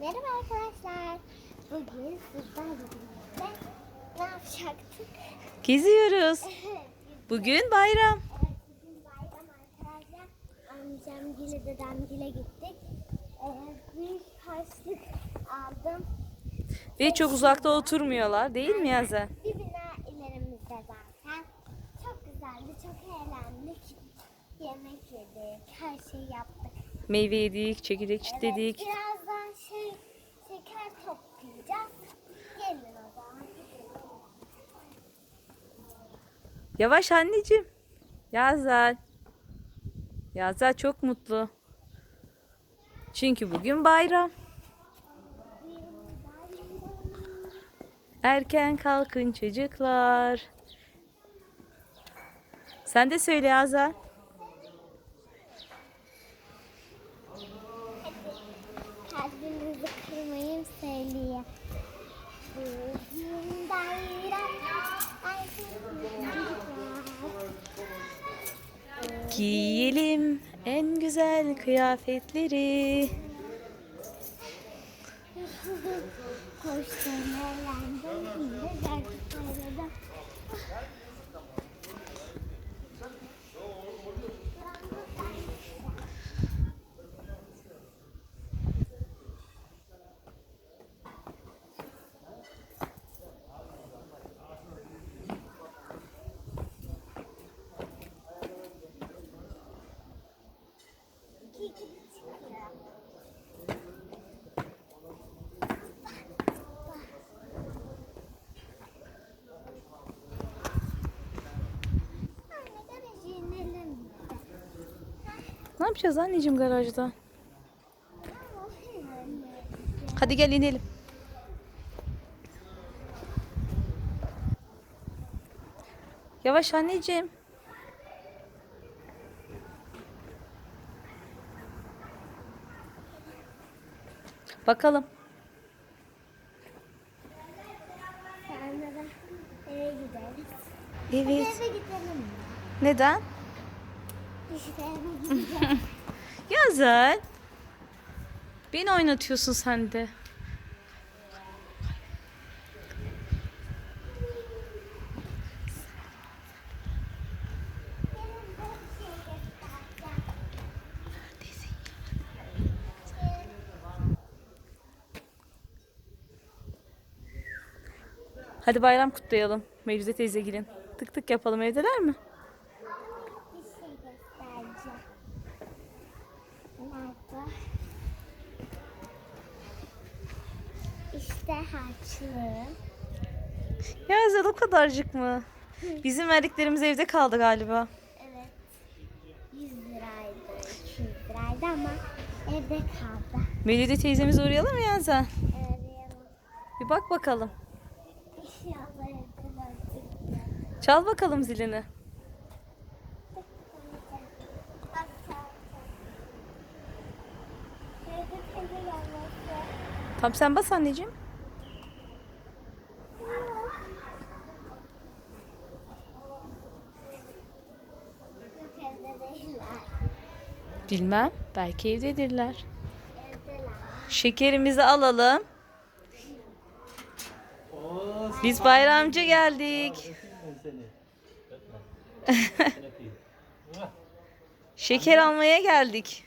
Merhaba arkadaşlar. Bugün sizlerle birlikte ne yapacaktık? Geziyoruz. Bugün bayram. Evet, bugün bayram arkadaşlar. Amcamgile, dedemgile gittik. Ee, büyük harçlık aldım. Ve çok uzakta oturmuyorlar değil mi Yazen? Bir bina ilerimizde zaten. Çok güzeldi, çok eğlendik. Yemek yedik, her şeyi yaptık. Meyve yedik, çekirdek çitledik. Evet, şeker Yavaş anneciğim. Yazel. Yazel çok mutlu. Çünkü bugün bayram. Erken kalkın çocuklar. Sen de söyle Yazel. Kırmayın söyleye. Bugün bayram. Giyelim en güzel kıyafetleri. Koştum eğlendim. Şimdi gerçek Ne yapacağız anneciğim garajda? Hadi gel inelim. Yavaş anneciğim. Bakalım. Eve gideriz. Evet. Eve gidelim? Neden? Yazel. Beni oynatıyorsun sen de. Hadi bayram kutlayalım. Mecide teyze gelin. Tık tık yapalım evdeler mi? İşte harçlığım. Yazel o kadarcık mı? Bizim verdiklerimiz evde kaldı galiba. Evet. 100 liraydı, 200 liraydı ama evde kaldı. Mecide teyzemize uğrayalım mı Yazel? Arayalım. Bir bak bakalım. İnşallah evde. Çal bakalım zilini. Bak çarptı. Evde teyze gelmesi. Tam sen bas anneciğim. Bilmem. Belki evdedirler. Şekerimizi alalım. Biz bayramcı geldik. Şeker almaya geldik.